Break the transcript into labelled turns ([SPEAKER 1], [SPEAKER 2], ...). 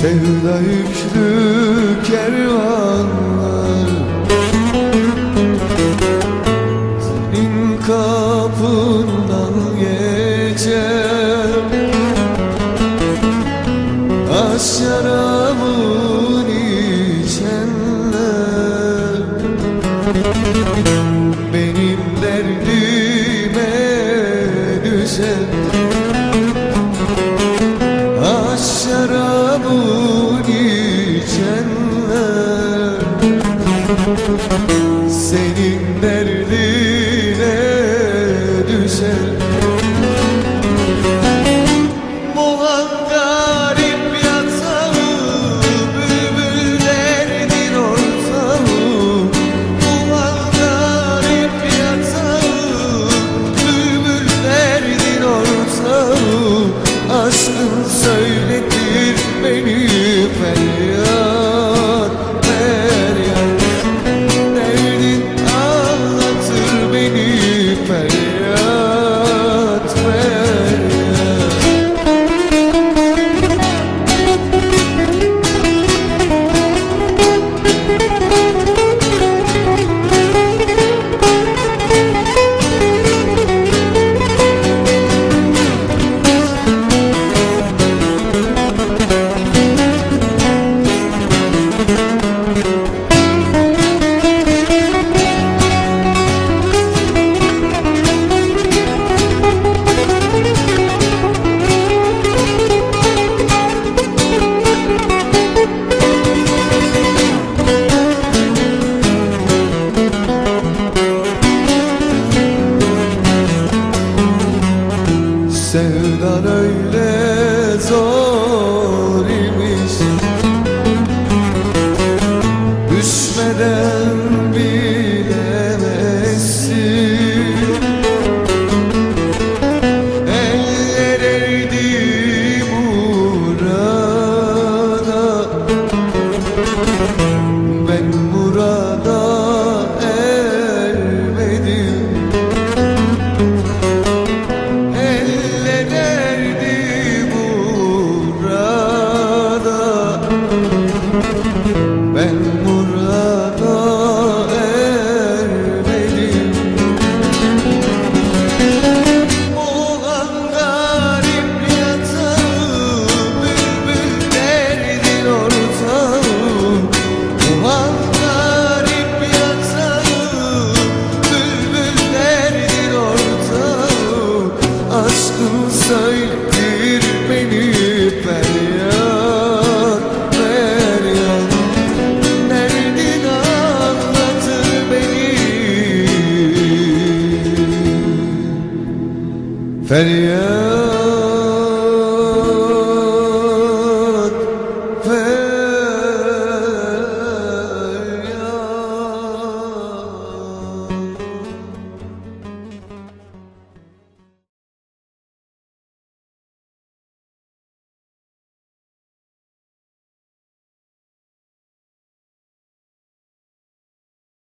[SPEAKER 1] Sevda yüklü kervanlar. Senin kapından geçer. Aşk şarabın içenler. Benim derdime düşer. İçenler Senin derdine Sevdan öyle Then Feryat